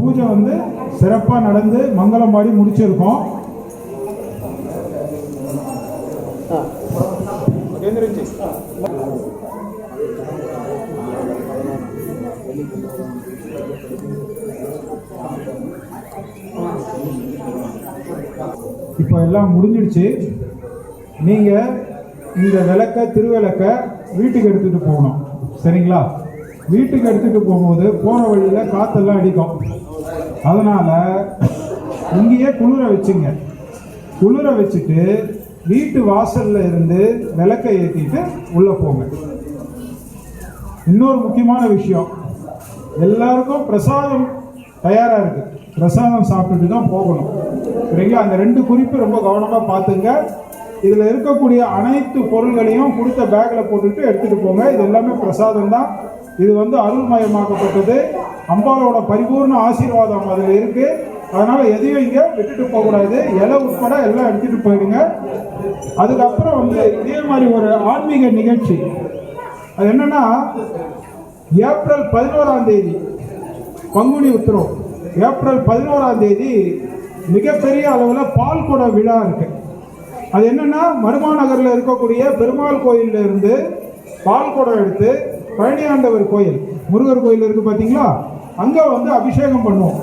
பூஜை வந்து சிறப்பாக நடந்து மங்களம் பாடி முடிச்சிருக்கோம். இப்போ எல்லாம் முடிஞ்சிடுச்சு. நீங்கள் இந்த விளக்க திருவிளக்க வீட்டுக்கு எடுத்துகிட்டு போகணும். சரிங்களா? வீட்டுக்கு எடுத்துகிட்டு போகும்போது போகிற வழியில் காற்றெல்லாம் அடிக்கும். அதனால் இங்கேயே குளிர வச்சுங்க. குளிர வச்சுட்டு வீட்டு வாசல்ல இருந்து விளக்கை ஏற்றிட்டு உள்ளே போங்க. இன்னொரு முக்கியமான விஷயம். எல்லாருக்கும் பிரசாதம் தயாராக இருக்கு. பிரசாதம் சாப்பிட்டுட்டு தான் போகணும். சரிங்களா? அந்த ரெண்டு குறிப்பு ரொம்ப கவனமாக பார்த்துங்க. இதில் இருக்கக்கூடிய அனைத்து பொருள்களையும் கொடுத்த பேக்கில் போட்டுட்டு எடுத்துகிட்டு போங்க. இது எல்லாமே பிரசாதம் தான். இது வந்து அருள்மயமாக்கப்பட்டது. அம்பாலோட பரிபூர்ண ஆசீர்வாதம் அதில் இருக்கு. அதனால எதையும் இங்கே விட்டுட்டு போகக்கூடாது இலை உட்பட எல்லாம் எடுத்துட்டு போயிடுங்க. அதுக்கப்புறம் வந்து இதே மாதிரி ஒரு ஆன்மீக நிகழ்ச்சி. அது என்னன்னா ஏப்ரல் பதினோராம் தேதி பங்குனி உத்திரம். ஏப்ரல் பதினோராம் தேதி மிகப்பெரிய அளவில் பால்குட விழா இருக்கு. அது என்னன்னா மருமாநகரில் இருக்கக்கூடிய பெருமாள் கோயில்ல இருந்து பால்குடம் எடுத்து பழனியாண்டவர் கோயில் முருகர் கோயில் இருக்கு பார்த்தீங்களா அங்கே வந்து அபிஷேகம் பண்ணுவோம்.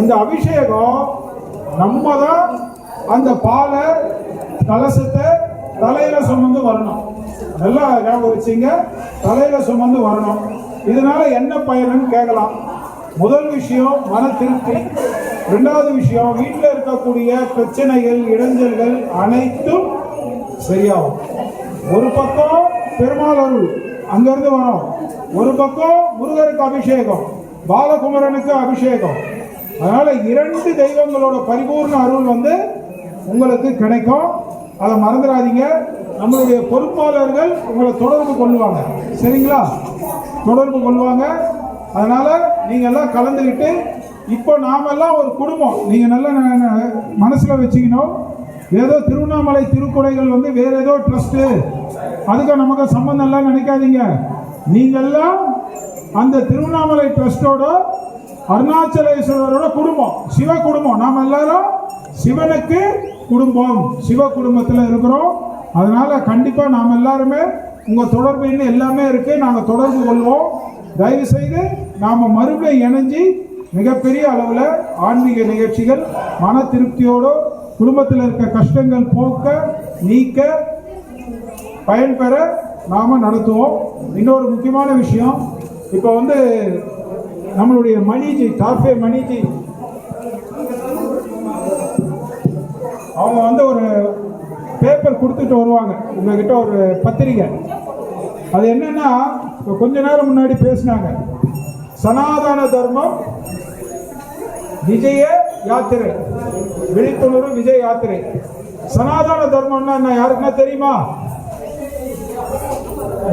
இந்த அபிஷேகம் நம்ம தான் அந்த பாலை கலசத்தை தலையில சுமந்து வரணும். நல்லா ஞாபகம் வச்சுங்க தலையில சுமந்து வரணும். இதனால என்ன பயனுன்னு கேட்கலாம். முதல் விஷயம் மன திருப்தி. ரெண்டாவது விஷயம் வீட்டில் இருக்கக்கூடிய பிரச்சனைகள் இடைஞ்சல்கள் அனைத்தும் சரியாகும். ஒரு பக்கம் பெருமாள் அருள். அங்கிருந்து வரும். ஒரு பக்கம் முருகருக்கு அபிஷேகம் பாலகுமரனுக்கு அபிஷேகம். அதனால இரண்டு தெய்வங்களோட பரிபூர்ண அருள் வந்து உங்களுக்கு கிடைக்கும். அதை மறந்துடாதீங்க. நம்மளுடைய பொறுப்பாளர்கள் உங்களை தொடர்பு கொள்வாங்க. சரிங்களா? தொடர்பு கொள்வாங்க. அதனால நீங்க எல்லாம் கலந்துக்கிட்டு இப்போ நாமெல்லாம் ஒரு குடும்பம். நீங்க நல்லா மனசுல வச்சுக்கணும். ஏதோ திருவண்ணாமலை திருக்குடைகள் வந்து வேற ஏதோ ட்ரஸ்ட் அதுக்கு நமக்கு சம்பந்தம் எல்லாம் நினைக்காதீங்க. நீங்கெல்லாம் அந்த திருவண்ணாமலை ட்ரஸ்டோட அருணாச்சலேஸ்வரரோட குடும்பம் சிவ குடும்பம். நாம் எல்லாரும் சிவனுக்கு குடும்பம் சிவ குடும்பத்தில் இருக்கிறோம். அதனால கண்டிப்பாக நாம் எல்லாருமே உங்கள் தொடர்பு எண் எல்லாமே இருக்கு. நாங்கள் தொடர்பு கொள்வோம். தயவு செய்து நாம மறுபடியும் இணைஞ்சு மிகப்பெரிய அளவில் ஆன்மீக நிகழ்ச்சிகள் மன திருப்தியோடு குடும்பத்தில் இருக்க கஷ்டங்கள் போக்க நீக்க பயன்பெற நாம நடத்துவோம். இன்னொரு முக்கியமான விஷயம் இப்போ வந்து நம்மளுடைய மணிஜி காஃபே மணிஜி. அவங்க வந்து ஒரு பேப்பர் கொடுத்துட்டு வருவாங்க. உங்ககிட்ட ஒரு பத்திரிகை. அது என்னன்னா இப்போ கொஞ்ச நேரம் முன்னாடி பேசினாங்க. சனாதன தர்மம் விஜய யாத்திரை. விழிப்புணர்வு விஜய் யாத்திரை. சனாதன தர்மம்னா என்ன? யாருக்குன்னா தெரியுமா?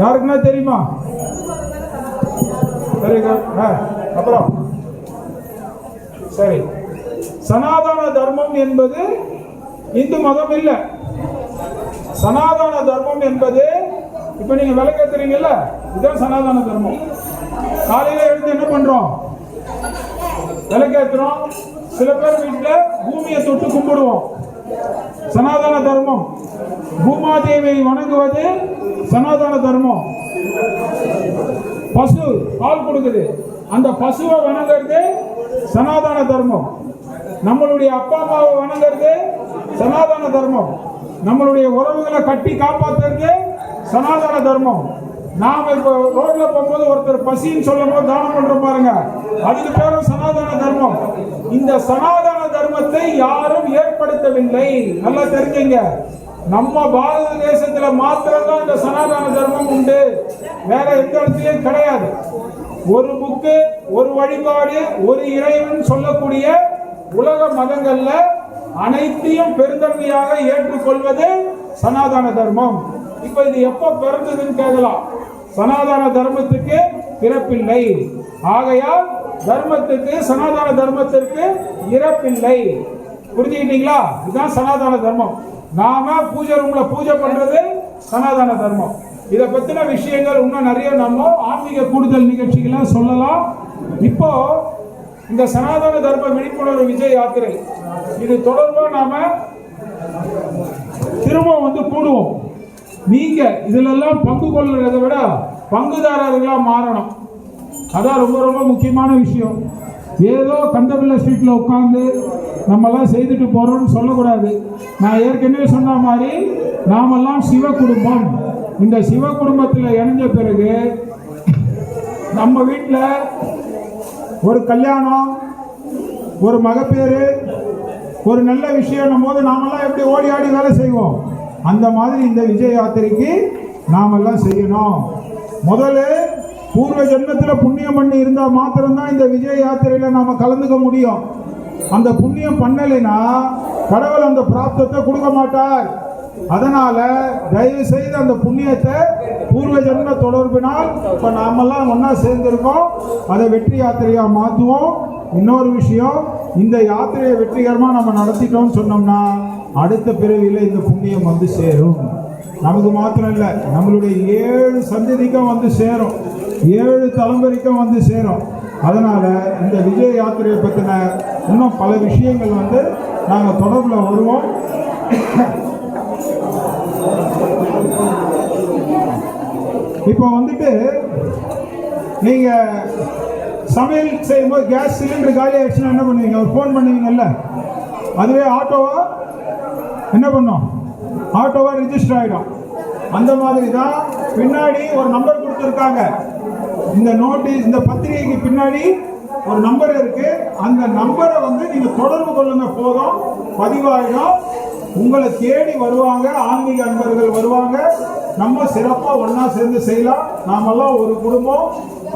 யாருக்குன்னா தெரியுமா? வெரி குட் அப்புறம். சரி. சனாதன தர்மம் என்பது இந்து மதம் இல்லை. சனாதன தர்மம் என்பது இப்ப நீங்க விளக்கத்துறீங்கல்ல? இதுதான் சனாதன தர்மம். காலையில எழுந்து என்ன பண்றோம்? விளக்கேத்துறோம் சில பேர் வீட்டில் பூமியை தொட்டு கும்பிடுவோம். சனாதன தர்மம். பூமாதேவியை வணங்குவது சனாதன தர்மம். பசு பால் கொடுக்குது. அந்த பசுவை வணங்குறது சனாதன தர்மம். நம்மளுடைய அப்பா அம்மாவை வணங்குறது சனாதன தர்மம். நம்மளுடைய உறவுகளை கட்டி காப்பாத்துறது சனாதன தர்மம். நாம இப்போ ரோட்ல போகும்போது ஒருத்தர் பசின்னு சொல்லும் போது தானம் பண்றோம் பாருங்க. அதுக்கு பேரும் சனாதன தர்மம். இந்த சனாதன தர்மத்தை யாரும் ஏற்படுத்தவில்லை. நல்லா தெரிஞ்சுங்க. நம்ம பாரத தேசத்துல மாத்திரம்தான் இந்த சனாதன தர்மம் உண்டு. வேற எந்த இடத்துலயும் கிடையாது. ஒரு புக்கு ஒரு வழிபாடு ஒரு இறைவன் சொல்லக்கூடிய உலக மதங்கள்ல அனைத்தையும் பெருந்தன்மையாக ஏற்றுக்கொள்வது சனாதன தர்மம். இப்ப இது எப்ப பிறந்ததுன்னு கேட்கலாம். சனாதன தர்மத்துக்கு பிறப்பில்லை. ஆகையால் தர்மத்துக்கு சனாதன தர்மத்திற்கு இறப்பில்லை. புரிஞ்சுக்கிட்டீங்களா? இதுதான் சனாதன தர்மம். நாம பூஜை ரூம்ல பூஜை பண்றது சனாதன தர்மம். இதை பத்தின விஷயங்கள் இன்னும் நிறைய நம்ம ஆன்மீக கூடுதல் நிகழ்ச்சிகளை சொல்லலாம். இப்போ இந்த சனாதன தர்ம விழிப்புணர்வு விஜய் யாத்திரை இது தொடர்பாக நாம திரும்ப வந்து கூடுவோம். நீங்க இதுல எல்லாம் பங்கு கொள்றதை விட பங்குதாரர்களா மாறணும். அதான் ரொம்ப ரொம்ப முக்கியமான விஷயம். ஏதோ கந்தபிள்ளை ஸ்ட்ரீட்டில் உட்காந்து நம்மெல்லாம் செய்துட்டு போகிறோம்னு சொல்லக்கூடாது. நான் ஏற்கனவே சொன்ன மாதிரி நாமெல்லாம் சிவ குடும்பம். இந்த சிவ குடும்பத்தில் இணைஞ்ச பிறகு நம்ம வீட்டில் ஒரு கல்யாணம் ஒரு மகப்பேறு ஒரு நல்ல விஷயம் போது நாமெல்லாம் எப்படி ஓடி ஆடி வேலை செய்வோம்? அந்த மாதிரி இந்த விஜய் யாத்திரைக்கு நாமெல்லாம் செய்யணும். முதல்ல பூர்வ ஜென்மத்தில் புண்ணியம் பண்ணி இருந்தால் மாத்திரம்தான் இந்த விஜய யாத்திரையில நாம கலந்துக்க முடியும். அந்த புண்ணியம் பண்ணலைன்னா கடவுள் அந்த பிராப்தத்தை கொடுக்க மாட்டார். அதனால தயவு செய்து அந்த புண்ணியத்தை பூர்வ ஜென்ம தொடர்பினால் இப்ப நாமெல்லாம் ஒன்றா சேர்ந்திருக்கோம். அதை வெற்றி யாத்திரையா மாத்துவோம். இன்னொரு விஷயம் இந்த யாத்திரையை வெற்றிகரமா நம்ம நடத்திட்டோம்னு சொன்னோம்னா அடுத்த பிறவியில் இந்த புண்ணியம் வந்து சேரும். நமக்கு மாத்திரம் இல்லை நம்மளுடைய ஏழு சந்ததிக்கும் வந்து சேரும். ஏழு தலைமுறைக்கும் வந்து சேரும். அதனால் இந்த விஜய் யாத்திரையை பற்றின இன்னும் பல விஷயங்கள் வந்து நாங்கள் தொடர்பில் வருவோம். இப்போ வந்துட்டு நீங்கள் சமையல் செய்யும்போது கேஸ் சிலிண்டர் காலி ஆயிடுச்சுன்னா என்ன பண்ணுவீங்க? ஒரு ஃபோன் பண்ணுவீங்கல்ல? அதுவே ஆட்டோவா? என்ன பண்ணும்? ஆட்டோவா ரிஜிஸ்டர் ஆகிடும் அந்த மாதிரி தான் பின்னாடி ஒரு நம்பர் கொடுத்துருக்காங்க. இந்த நோட்டீஸ் இந்த பத்திரிகைக்கு பின்னாடி ஒரு நம்பர் இருக்கு. அந்த நம்பரை வந்து நீங்க தொடர்பு கொள்ளுங்க போதும். பதிவாயிடும். உங்களை தேடி வருவாங்க ஆன்மீக அன்பர்கள் வருவாங்க. நம்ம சிறப்பாக ஒன்றா சேர்ந்து செய்யலாம். நாமெல்லாம் ஒரு குடும்பம்.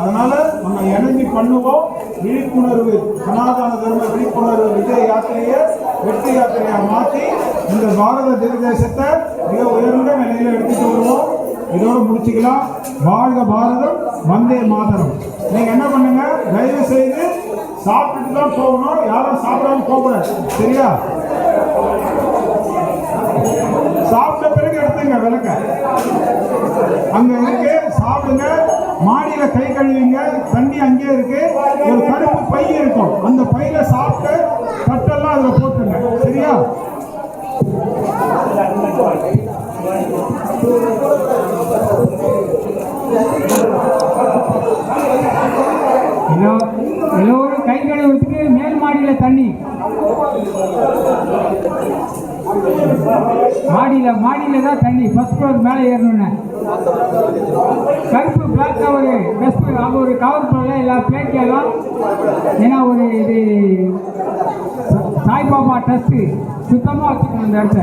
அதனால நம்ம இணைஞ்சு பண்ணுவோம். விழிப்புணர்வு சனாதன தர்ம விழிப்புணர்வு விஜய யாத்திரையை வெற்றி யாத்திரையாக மாற்றி இந்த பாரத தேசத்தை மிக உயர்ந்த நிலையில எடுத்துட்டு வருவோம் இதோட முடிச்சுக்கலாம். வாழ்க பாரதம் வந்தே மாதரம். நீங்க என்ன பண்ணுங்க? தயவு செய்து சாப்பிட்டுட்டு தான் போகணும். யாரும் சாப்பிடாம போகக்கூடாது. சரியா? சாப்பிட்ட பிறகு எடுத்துங்க விளக்க. அங்க இருக்கு. சாப்பிடுங்க. மாடியில கை கழுவிங்க. தண்ணி அங்கேயே இருக்கு. ஒரு கருப்பு பை இருக்கும். அந்த பையில சாப்பிட்டு தட்டெல்லாம் அதுல போட்டுருங்க சரியா எல்லா எல்லோரும் கை கழுவுறதுக்கு மேல் மாடியில தண்ணி மாடியில் தான் தண்ணி. ஃபஸ்ட் ஃப்ளோர் மேலே ஏறணும்னு. கருப்பு பிளாக் கவரு பெஸ்ட் அங்கே ஒரு கவர் பண்ணலாம் எல்லா பிளேட் எல்லாம். ஏன்னா ஒரு இது சாய்பாபா டஸ்ட் சுத்தமாக வச்சுக்கணும் இந்த இடத்த.